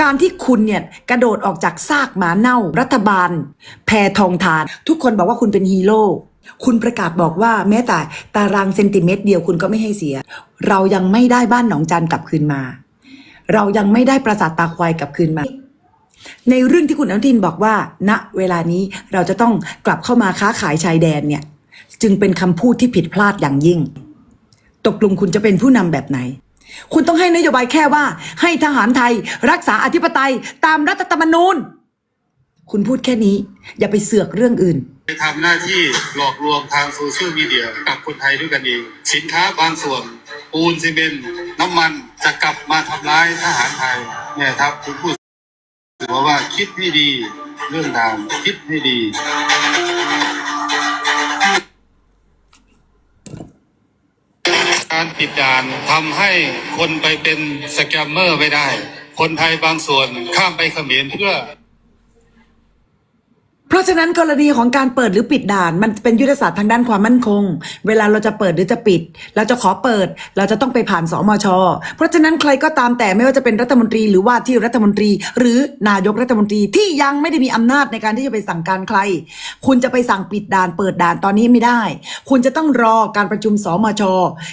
การที่คุณเนี่ยกระโดดออกจากซากหมาเน่า รัฐบาล แพทองทาน ทุกคนบอกว่าคุณเป็นฮีโร่คุณประกาศบอกว่าแม้แต่ตารางเซนติเมตรเดียวคุณก็ไม่ให้เสีย เรายังไม่ได้บ้านหนองจันกลับคืนมา เรายังไม่ได้ปราสาทตาควายกลับคืนมา ในเรื่องที่คุณอนุทินบอกว่า ณเวลานี้เราจะต้องกลับเข้ามาค้าขายชายแดนเนี่ย จึงเป็นคำพูดที่ผิดพลาดอย่างยิ่ง ตกลงคุณจะเป็นผู้นำแบบไหน คุณต้องให้นโยบายแค่ว่า ให้ทหารไทย รักษาอธิปไตยตามรัฐธรรมนูญ คุณพูดแค่นี้ อย่าไปเสือกเรื่องอื่นไปทำหน้าที่หลอกลวงทางโซเชียลมีเดียกับคนไทยด้วยกันเอง สินค้าบางส่วน ปูนซีเมนต์น้ำมันจะกลับมาทำร้ายทหารไทยเนี่ยครับคุณพูดบอว่าคิดให้ดีเรื่องทางคิดให้ดี การปิดด่านทำให้คนไปเป็นสแกมเมอร์ไม่ได้ คนไทยบางส่วนข้ามไปเขมรเพื่อ เพราะฉะนั้นกรณีของการเปิดหรือปิดด่าน มันเป็นยุทธศาสตร์ทางด้านความมั่นคง เวลาเราจะเปิดหรือจะปิด เราจะขอเปิด เราจะต้องไปผ่านสมช เพราะฉะนั้นใครก็ตามแต่ไม่ว่าจะเป็นรัฐมนตรีหรือว่าที่รัฐมนตรี หรือนายกรัฐมนตรีที่ยังไม่ได้มีอำนาจในการที่จะไปสั่งการใคร คุณจะไปสั่งปิดด่านเปิดด่านตอนนี้ไม่ได้ คุณจะต้องรอการประชุมสมช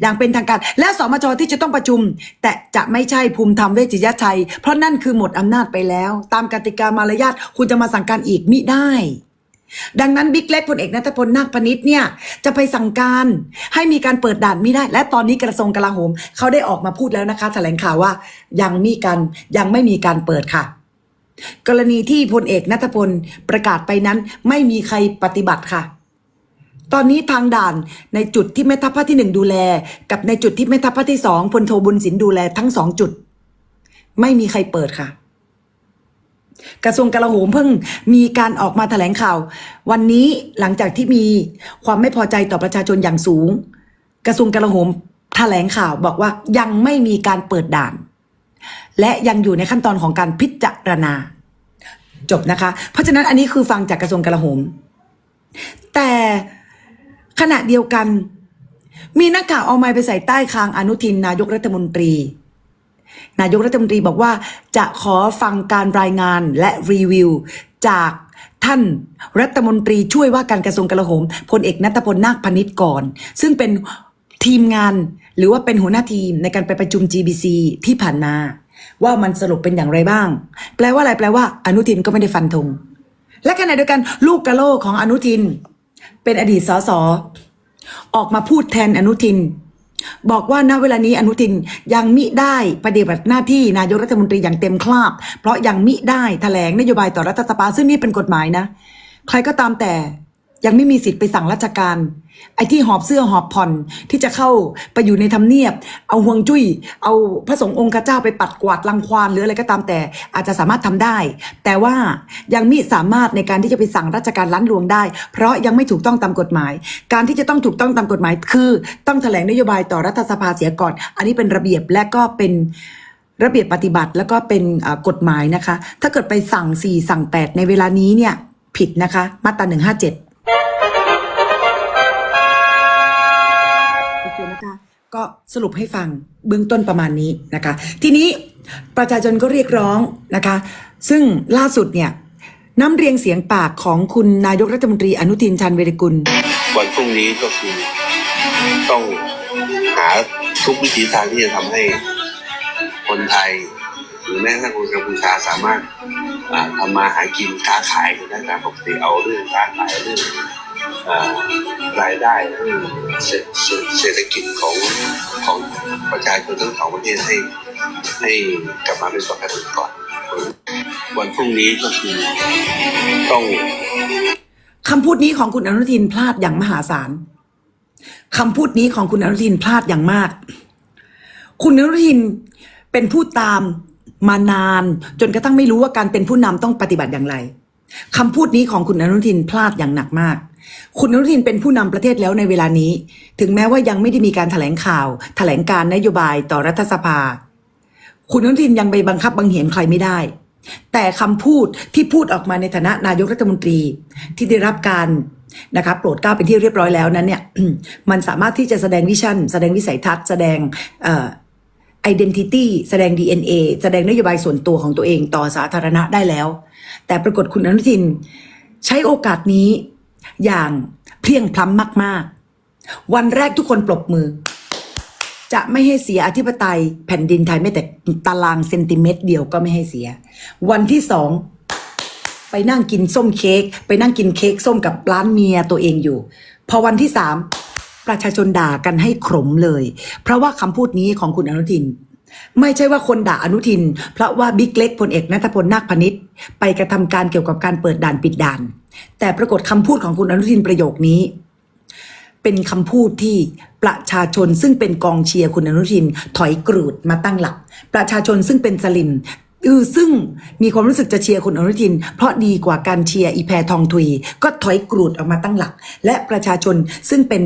อย่างเป็นทางการ และสมชที่จะต้องประชุม แต่จะไม่ใช่ภูมิธรรมเวชยชัย เพราะนั่นคือหมดอำนาจไปแล้ว ตามกติกามารยาทคุณจะมาสั่งการอีกมิได้ดังนั้นบิ๊กเล็กพลเอกนัทพลนาคพนิษเนี่ยจะไปสั่งการให้มีการเปิดด่านไม่ได้ และตอนนี้กระทรวงกลาโหมเขาได้ออกมาพูดแล้วนะคะแถลงข่าวว่ายังมีการยังไม่มีการเปิดค่ะ กรณีที่พลเอกนัทพลประกาศไปนั้นไม่มีใครปฏิบัติค่ะ ตอนนี้ทางด่านในจุดที่แม่ทัพภาคที่หนึ่งดูแล กับในจุดที่แม่ทัพภาคที่สองพลโทบุญสินดูแลทั้งสองจุด ไม่มีใครเปิดค่ะ กระทรวงกลาโหมเพิ่งมีการออกมาแถลงข่าว วันนี้หลังจากที่มีความไม่พอใจต่อประชาชนอย่างสูง กระทรวงกลาโหมแถลงข่าวบอกว่ายังไม่มีการเปิดด่าน และยังอยู่ในขั้นตอนของการพิจารณา จบนะคะ เพราะฉะนั้นอันนี้คือฟังจากกระทรวงกลาโหม แต่ขณะเดียวกัน มีนักข่าวเอาไม้ไปใส่ใต้คางอนุทินนายกรัฐมนตรี นายกรัฐมนตรีบอกว่าจะขอฟังการรายงานและรีวิว จากท่านรัฐมนตรีช่วยว่าการกระทรวงกลาโหมพลเอกนัทพลนาคพนิษก่อน ซึ่งเป็นทีมงานหรือว่าเป็นหัวหน้าทีมในการไปประชุม GBC ที่ผ่านมา ว่ามันสรุปเป็นอย่างไรบ้าง แปลว่าอะไรแปลว่า อนุทินก็ไม่ได้ฟันธงและขณะเดียวกันลูกกะโลกของอนุทิน เป็นอดีตสสออกมาพูดแทนอนุทิน บอกว่าณเวลานี้อนุทินยังมิได้ปฏิบัติหน้าที่นายกรัฐมนตรีอย่างเต็มคราบ เพราะยังมิได้แถลงนโยบายต่อรัฐสภาซึ่งนี่เป็นกฎหมายนะ ใครก็ตามแต่ ยังไม่มีสิทธิ์ไปสั่งราชการ ไอ้ที่หอบเสื้อหอบผ่อนที่จะเข้าไปอยู่ในทำเนียบ เอาห่วงจุ้ย เอาพระสงฆ์องค์เจ้าไปปัดกวาดรังควานหรืออะไรก็ตามแต่อาจจะสามารถทำได้ แต่ว่ายังมิสามารถในการที่จะไปสั่งราชการล้านลวงได้ เพราะยังไม่ถูกต้องตามกฎหมาย การที่จะต้องถูกต้องตามกฎหมาย คือต้องแถลงนโยบายต่อรัฐสภาเสียก่อน อันนี้เป็นระเบียบและก็เป็นระเบียบปฏิบัติแล้วก็เป็นกฎหมายนะคะ ถ้าเกิดไปสั่ง4สั่ง8ในเวลานี้เนี่ยผิดนะคะ มาตรา157 โอเคนะคะ ก็สรุปให้ฟังเบื้องต้นประมาณนี้นะคะ ทีนี้ประชาชนก็เรียกร้องนะคะ ซึ่งล่าสุดเนี่ยน้ำเรียงเสียงปากของคุณนายกรัฐมนตรีอนุทินชาญเวรกุล วันพรุ่งนี้ก็คือต้องหาทุกวิธีทางที่จะทำให้คนไทย หรือแม้กระทั่งคนกัมพูชาสามารถทำมาหากินค้าขายกันได้ตามปกติเอาเรื่องค้าขายเรื่องรายได้เรื่องเศรษฐเศรษฐกิจของของประชาชนทั้งสองประเทศให้ให้กลับมาเป็นปกติก่อน วันพรุ่งนี้ก็คือต้องคำพูดนี้ของคุณอนุทินพลาดอย่างมหาศาลคำพูดนี้ของคุณอนุทินพลาดอย่างมาก คุณอนุทินเป็นผู้ตาม มานาน จนกระทั่งไม่รู้ว่าการเป็นผู้นำต้องปฏิบัติอย่างไรคำพูดนี้ของคุณอนุทินพลาดอย่างหนักมาก คุณอนุทินเป็นผู้นำประเทศแล้วในเวลานี้ ถึงแม้ว่ายังไม่ได้มีการแถลงข่าวแถลงการนโยบายต่อรัฐสภา คุณอนุทินยังไปบังคับบังเหียนใครไม่ได้ แต่คำพูดที่พูดออกมาในฐานะนายกรัฐมนตรี ที่ได้รับการนะคะโปรดเกล้าเป็นที่เรียบร้อยแล้วนั้นเนี่ยมันสามารถที่จะแสดงวิชั่น แสดงวิสัยทัศน์แสดงเออ identity แสดง DNA แสดงนโยบายส่วนตัวของตัวเองต่อสาธารณะได้แล้ว แต่ปรากฏคุณอนุทิน ใช้โอกาสนี้ อย่างเพลียงพล้ำมาก ๆ วันแรกทุกคนปรบมือ จะไม่ให้เสียอธิปไตยแผ่นดินไทยไม่แต่ตารางเซนติเมตร เดียวก็ไม่ให้เสีย วันที่สองไปนั่งกินส้มเค้กไปนั่งกินเค้กส้มกับร้านเมียตัวเองอยู่ พอวันที่สาม ประชาชนด่ากันให้ขมเลย เพราะว่าคำพูดนี้ของคุณอนุทิน ไม่ใช่ว่าคนด่าอนุทิน เพราะว่าบิ๊กเล็กพลเอกนัทพลนาคพนิษฐ์ไปกระทำการเกี่ยวกับการเปิดด่านปิดด่าน แต่ปรากฏคำพูดของคุณอนุทินประโยคนี้ เป็นคำพูดที่ประชาชนซึ่งเป็นกองเชียร์คุณอนุทินถอยกรูดมาตั้งหลัก ประชาชนซึ่งเป็นสลิม เออซึ่งมีความรู้สึกจะเชียร์คุณอนุทิน เพราะดีกว่าการเชียร์อีแพทองทุย ก็ถอยกรูดออกมาตั้งหลัก และประชาชนซึ่งเป็น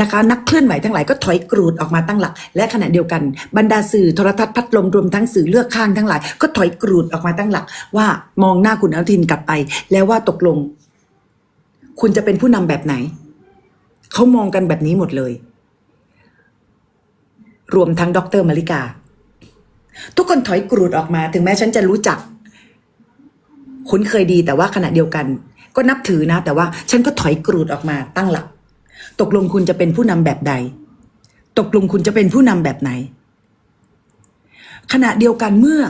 นะคะนักเคลื่อนไหวทั้งหลายก็ถอยกรูดออกมาตั้งหลัก และขณะเดียวกันบรรดาสื่อโทรทัศน์พัดลมรวมทั้งสื่อเลือกข้างทั้งหลาย ก็ถอยกรูดออกมาตั้งหลัก ว่ามองหน้าคุณอนุทินกลับไป แล้วว่าตกลง คุณจะเป็นผู้นำแบบไหนเขามองกันแบบนี้หมดเลย รวมทั้งดรมาริกา ทุกคนถอยกรูดออกมา ถึงแม้ฉันจะรู้จัก คุ้นเคยดีแต่ว่าขณะเดียวกัน ก็นับถือนะ แต่ว่าฉันก็ถอยกรูดออกมาตั้งหลัก ตกลงคุณจะเป็นผู้นำแบบใด ตกลงคุณจะเป็นผู้นำแบบไหน ขณะเดียวกันเมื่อ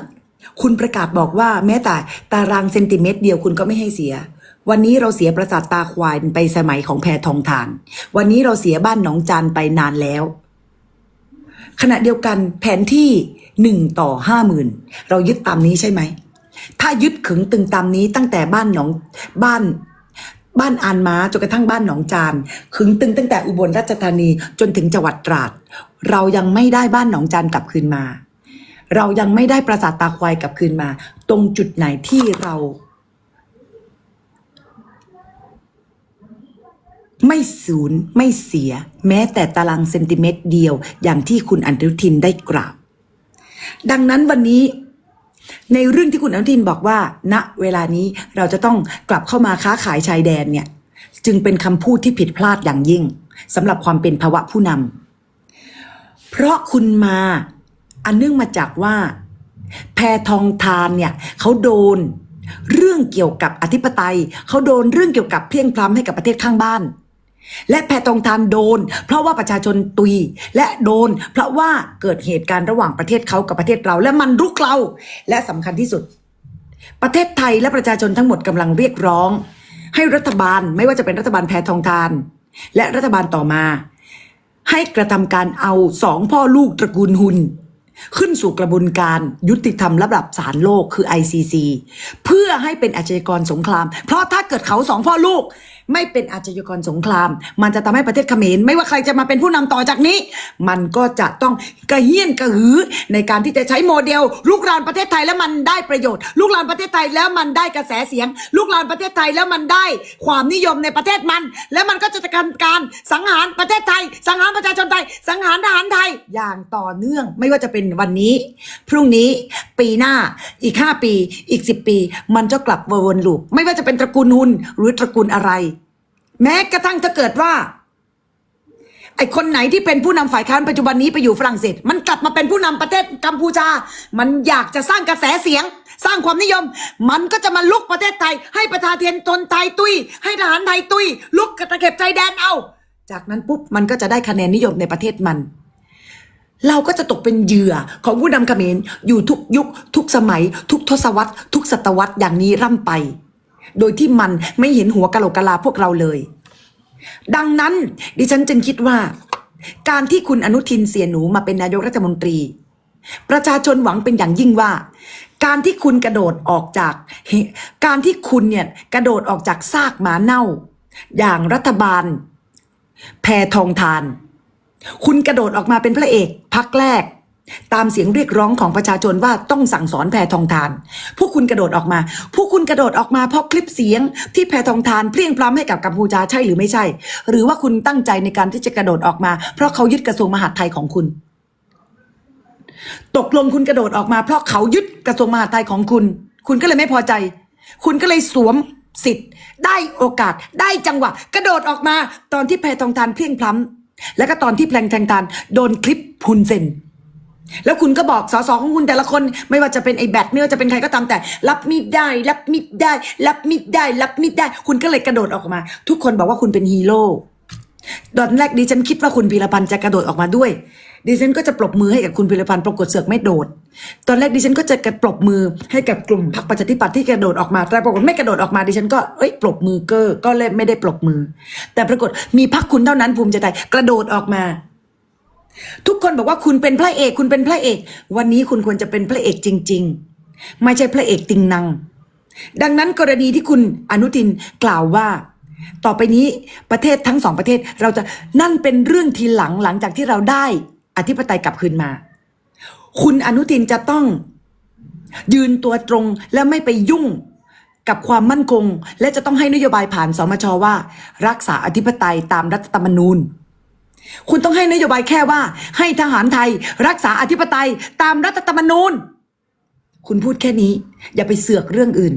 คุณประกาศบอกว่า แม้แต่ตารางเซนติเมตรเดียวคุณก็ไม่ให้เสียวันนี้เราเสียประสาทตาควายไปสมัยของแพทองทาน วันนี้เราเสียบ้านหนองจานไปนานแล้ว ขณะเดียวกันแผนที่ หนึ่งต่อห้าหมื่นเรายึดตามนี้ใช่ไหม ถ้ายึดขึงตึงตามนี้ตั้งแต่บ้านหนองบ้านบ้านอานม้าจนกระทั่งบ้านหนองจานขึงตึงตั้งแต่อุบลราชธานีจนถึงจังหวัดตราด เรายังไม่ได้บ้านหนองจานกลับคืนมา เรายังไม่ได้ปราสาทตาควายกลับคืนมา ตรงจุดไหนที่เราไม่ศูนย์ไม่เสีย แม้แต่ตารางเซนติเมตรเดียวอย่างที่คุณอนุทินได้กล่าว ดังนั้นวันนี้ในเรื่องที่คุณอนุทินบอกว่า ณเวลานี้เราจะต้องกลับเข้ามาค้าขายชายแดนเนี่ย จึงเป็นคำพูดที่ผิดพลาดอย่างยิ่งสำหรับความเป็นภาวะผู้นำเพราะคุณมาอันเนื่องมาจากว่า แพทองทานเนี่ยเขาโดนเรื่องเกี่ยวกับอธิปไตยเขาโดนเรื่องเกี่ยวกับเพียงพล้ำให้กับประเทศข้างบ้าน และแพทองทานโดน เพราะว่าประชาชนตุยและโดน เพราะว่าเกิดเหตุการณ์ระหว่างประเทศเขากับประเทศเรา และมันรุกเรา และสำคัญที่สุด ประเทศไทยและประชาชนทั้งหมดกำลังเรียกร้อง ให้รัฐบาลไม่ว่าจะเป็นรัฐบาลแพทองทาน และรัฐบาลต่อมา ให้กระทำการเอาสองพ่อลูกตระกูลหุนขึ้นสู่กระบวนการยุติธรรมระดับศาลโลกคือ ICC เพื่อให้เป็นอาชญากรสงคราม เพราะถ้าเกิดเขาสองพ่อลูก ไม่เป็นอาชญากรสงคราม มันจะทำให้ประเทศเขมรไม่ว่าใครจะมาเป็นผู้นำต่อจากนี้ มันก็จะต้องกระเฮี้ยนกระหือในการที่จะใช้โมเดลลูกรานประเทศไทยแล้วมันได้ประโยชน์ลูกรานประเทศไทยแล้วมันได้กระแสเสียง ลูกรานประเทศไทยแล้วมันได้ความนิยมในประเทศมัน แล้วมันก็จะทำการสังหารประเทศไทย สังหารประชาชนไทย สังหารทหารไทยอย่างต่อเนื่องไม่ว่าจะเป็นวันนี้ พรุ่งนี้ปีหน้าอีกห้าปีอีกสิบปี มันจะกลับวนลูปไม่ว่าจะเป็นตระกูลหุนหรือตระกูลอะไร แม้กระทั่งถ้าเกิดว่าไอคนไหนที่เป็นผู้นำฝ่ายค้านปัจจุบันนี้ไปอยู่ฝรั่งเศส มันกลับมาเป็นผู้นำประเทศกัมพูชา มันอยากจะสร้างกระแสเสียง สร้างความนิยม มันก็จะมาลุกประเทศไทย ให้ประชาเทียนทนไทยตุย ให้ทหารไทยตุย ลุกกระตะเข็บชายแดนเอา จากนั้นปุ๊บมันก็จะได้คะแนนนิยมในประเทศมัน เราก็จะตกเป็นเหยื่อของผู้นำเขมรอยู่ทุกยุค ทุกสมัย ทุกทศวรรษ ทุกศตวรรษอย่างนี้ร่ำไป โดยที่มันไม่เห็นหัวกะโหลกกะลาพวกเราเลย ดังนั้นดิฉันจึงคิดว่า การที่คุณอนุทินเสียหนูมาเป็นนายกรัฐมนตรี ประชาชนหวังเป็นอย่างยิ่งว่า การที่คุณกระโดดออกจาก การที่คุณเนี่ยกระโดดออกจากซากหมาเน่า อย่างรัฐบาล แพทองทาน คุณกระโดดออกมาเป็นพระเอกพักแรก ตามเสียงเรียกร้องของประชาชนว่าต้องสั่งสอนแพทองทาน พวกคุณกระโดดออกมา พวกคุณกระโดดออกมาเพราะคลิปเสียงที่แพทองทานเพลียงพล้ำให้กับกัมพูชาใช่หรือไม่ใช่ หรือว่าคุณตั้งใจในการที่จะกระโดดออกมา เพราะเขายึดกระทรวงมหาดไทยของคุณ ตกลงคุณกระโดดออกมา เพราะเขายึดกระทรวงมหาดไทยของคุณ คุณก็เลยไม่พอใจ คุณก็เลยสวมสิทธิ์ ได้โอกาส ได้จังหวะ กระโดดออกมา ตอนที่แพทองทานเพลียงพล้ำแล้วก็ตอนที่แพลงแทงทานโดนคลิปพุนเซน แล้วคุณก็บอกสสของคุณแต่ละคนไม่ว่าจะเป็นไอ้แบทไม่ว่าจะเป็นใครก็ตามแต่ รับมิดได้ รับมิดได้ รับมิดได้ รับมิดได้ คุณก็เลยกระโดดออกมา ทุกคนบอกว่าคุณเป็นฮีโร่ตอนแรกดิฉันคิดว่าคุณพีรพันธ์จะกระโดดออกมาด้วยดิฉันก็จะปรบมือให้กับคุณพีรพันธ์ปรากฏเสือกไม่โดด ตอนแรกดิฉันก็จะกระปรบมือให้กับกลุ่มพรรคประชาธิปัตย์ที่กระโดดออกมา แต่ปรากฏไม่กระโดดออกมาดิฉันก็เอ้ยปรบมือเกอร์ก็เลยไม่ได้ปรบมือ แต่ปรากฏมีพรรคคุณเท่านั้นภูมิใจไทยกระโดดออกมา ทุกคนบอกว่าคุณเป็นพระเอก คุณเป็นพระเอก วันนี้คุณควรจะเป็นพระเอกจริง ๆ ไม่ใช่พระเอกติงนัง ดังนั้นกรณีที่คุณอนุทินกล่าวว่า ต่อไปนี้ประเทศทั้งสองประเทศเราจะนั่นเป็นเรื่องทีหลังหลังจากที่เราได้อธิปไตยกลับคืนมา คุณอนุทินจะต้องยืนตัวตรงและไม่ไปยุ่งกับความมั่นคง และจะต้องให้นโยบายผ่านสมชว่า รักษาอธิปไตยตามรัฐธรรมนูญ คุณต้องให้นโยบายแค่ว่า ให้ทหารไทย รักษาอธิปไตยตามรัฐธรรมนูญ คุณพูดแค่นี้ อย่าไปเสือกเรื่องอื่น